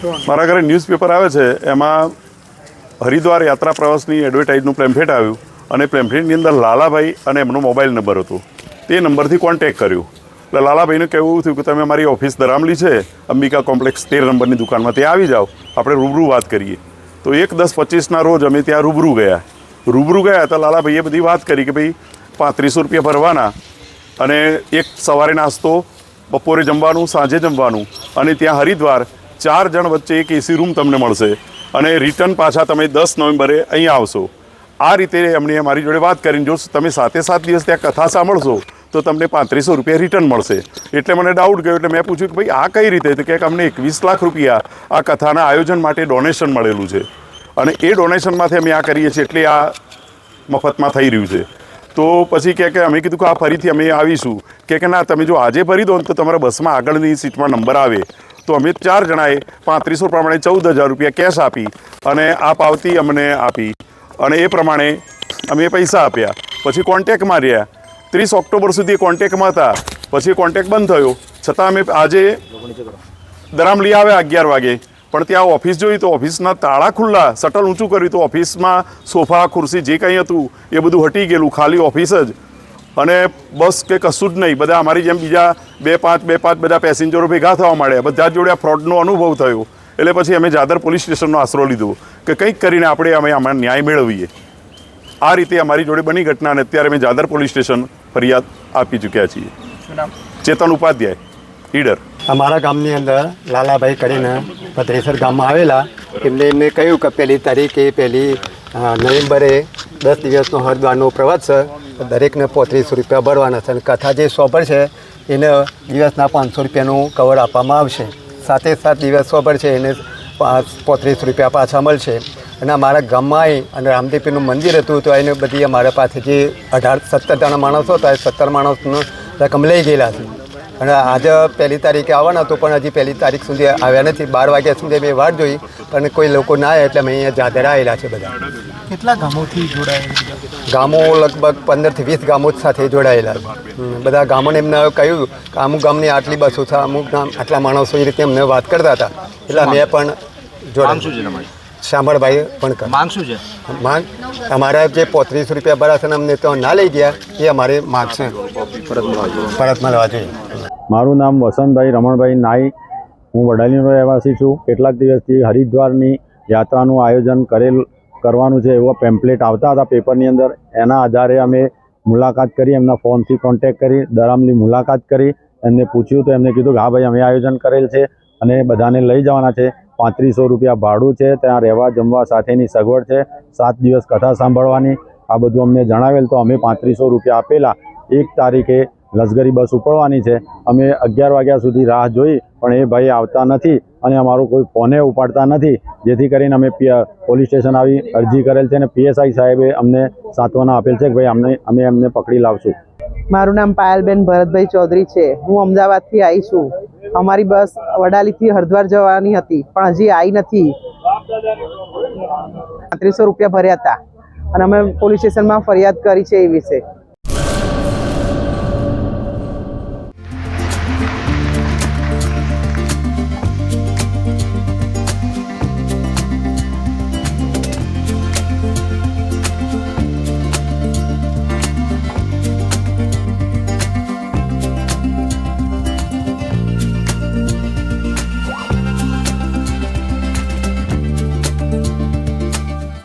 મારા ઘરે ન્યૂઝપેપર આવે છે, એમાં હરિદ્વાર યાત્રા પ્રવાસની એડવર્ટાઇઝનું પ્લેમ્ફેટ આવ્યું અને પ્લેમ્ફેટની અંદર લાલાભાઈ અને એમનો મોબાઈલ નંબર હતો. તે નંબરથી કોન્ટેક કર્યું. એટલે લાલાભાઈને કહેવું થયું કે તમે મારી ઓફિસ દરામલી છે, અંબિકા કોમ્પ્લેક્સ તેર નંબરની દુકાનમાં ત્યાં આવી જાઓ, આપણે રૂબરૂ વાત કરીએ. તો એક દસ પચીસના રોજ અમે ત્યાં રૂબરૂ ગયા. રૂબરૂ ગયા તો લાલાભાઈએ બધી વાત કરી કે ભાઈ, પાંત્રીસો રૂપિયા ભરવાના અને એક સવારે નાસ્તો, બપોરે જમવાનું, સાંજે જમવાનું અને ત્યાં હરિદ્વાર ચાર જણ વચ્ચે એક એસી રૂમ તમને મળશે અને રિટર્ન પાછા તમે દસ નવેમ્બરે અહીંયા આવશો. આ રીતે એમણે અમારી જોડે વાત કરીને જો તમે સાતે સાત દિવસ ત્યાં કથા સાંભળશો, તો તમને પાંત્રીસો રૂપિયા રિટર્ન મળશે. એટલે મને ડાઉટ ગયો, એટલે મેં પૂછ્યું કે ભાઈ, આ કઈ રીતે? કે અમને એકવીસ લાખ રૂપિયા આ કથાના આયોજન માટે ડોનેશન મળેલું છે. અને એ ડોનેશનમાંથી અમે આ કરીએ છીએ એટલે આ મફતમાં થઈ રહ્યું છે. તો પછી કહે કે અમે કીધું કે આ ફરીથી અમે આવીશું. કે કે ના, તમે જો આજે ભરી દો ને તો તમારા બસમાં આગળની સીટમાં નંબર આવે. તો અમે ચાર જણાએ પાંત્રીસો પ્રમાણે ચૌદ હજાર રૂપિયા કેશ આપી અને આ પાવતી અમને આપી. અને એ પ્રમાણે અમે પૈસા આપ્યા. પછી કોન્ટેક્ટમાં રહ્યા ત્રીસ ઓક્ટોબર સુધી કોન્ટેક્ટમાં હતા. પછી કોન્ટેક્ટ બંધ થયો. છતાં અમે આજે દરામલી આવ્યા અગિયાર વાગે. પણ ત્યાં ઓફિસ જોઈ તો ઓફિસના તાળા ખુલ્લા શટલ ઊંચું કર્યું તો ઓફિસમાં સોફા, ખુરશી જે કંઈ હતું એ બધું હટી ગયેલું. ખાલી ઓફિસ જ. અને બસ કે કશું જ નહીં. બધા અમારી જેમ બીજા બે પાંચ બે પાંચ બધા પેસેન્જરો ભેગા થવા માંડ્યા. બધા જ જોડે આ ફ્રોડનો અનુભવ થયો. એટલે પછી અમે જાદર પોલીસ સ્ટેશનનો આશરો લીધો કે કંઈક કરીને આપણે અમે આમાં ન્યાય મેળવીએ. આ રીતે અમારી જોડે બની ઘટના અને અત્યારે અમે જાદર પોલીસ સ્ટેશન ફરિયાદ આપી ચૂક્યા છીએ. ચેતન ઉપાધ્યાય ઈડર. અમારા ગામની અંદર લાલાભાઈ કરીને ભદ્રેસર ગામમાં આવેલા. એમને એમને કહ્યું કે પહેલી તારીખે પહેલી નવેમ્બરે દસ દિવસનો હરદ્વારનો પ્રવાસ છે. દરેકને પોત્રીસો રૂપિયા ભરવાના છે અને કથા જે સોંપર છે, એને દિવસના પાંચસો રૂપિયાનું કવર આપવામાં આવશે. સાથે સાત દિવસ સોંપર છે, એને પોત્રીસ રૂપિયા પાછા મળશે. અને અમારા ગામમાં અને રામદેવીનું મંદિર હતું, તો એને બધી અમારા પાસે જે અઢાર, સત્તર જણા માણસો હતા, એ સત્તર માણસનું રકમ લઈ ગયેલા છે. અને આજે પહેલી તારીખે આવવાના હતું પણ હજી પહેલી તારીખ સુધી આવ્યા નથી. બાર વાગ્યા સુધી મેં વાટ જોઈ પણ કોઈ લોકો ના આવ્યા એટલે અમે અહીંયા જાદરા આવેલા છે બધા. કેટલા ગામોથી જોડાયેલા ગામો લગભગ પંદરથી વીસ ગામો સાથે જોડાયેલા બધા ગામોને એમને કહ્યું કે અમુક ગામની આટલી બસો છે અમુક ગામ આટલા માણસો એ રીતે અમને વાત કરતા હતા. એટલે મેં પણ માંગ શું જોડે છે તમારી? શામળભાઈ પણ માંગ શું છે? માંગ? અમારા જે પોત્રીસ રૂપિયા ભરાશે અમને તો ના લઈ ગયા એ અમારે માંગ છે. પરત મળવા જોઈએ. મારું નામ વસંતભાઈ રમણભાઈ નાઈ. હું વડાલીનો રહેવાસી છું. કેટલાક દિવસથી હરિદ્વારની યાત્રાનું આયોજન કરેલ, કરવાનું છે એવો પેમ્પલેટ આવતા હતા પેપરની અંદર. એના આધારે અમે મુલાકાત કરી, એમના ફોનથી કોન્ટેક કરી, દરામની મુલાકાત કરી. એમને પૂછ્યું તો એમને કીધું કે હા ભાઈ, અમે આયોજન કરેલ છે અને બધાને લઈ જવાના છે. પાંત્રીસો રૂપિયા ભાડું છે, ત્યાં રહેવા જમવા સાથેની સગવડ છે. સાત દિવસ કથા સાંભળવાની. આ બધું અમને જણાવેલ તો અમે પાંત્રીસો રૂપિયા આપેલા. એક તારીખે લશ્કરી બસ ઉપડવાની છે. અમે અગિયાર વાગ્યા સુધી રાહ જોઈ, પણ એ ભાઈ આવતા નથી અને અમારો કોઈ ફોને ઉપાડતા નથી. જેથી કરીને અમે પોલીસ સ્ટેશન આવી અરજી કરેલ છે અને પીએસઆઈ સાહેબે અમને સાંત્વના આપેલ છે કે ભાઈ અમને, અમે એમને પકડી લાવશું. મારું નામ પાયલબેન ભરતભાઈ ચૌધરી છે. હું અમદાવાદથી આવી છું. અમારી બસ વડાલીથી હરિદ્વાર જવાની હતી, પણ હજી આવી નથી. પાંત્રીસો રૂપિયા ભર્યા હતા. અને અમે પોલીસ સ્ટેશનમાં ફરિયાદ કરી છે એ વિશે.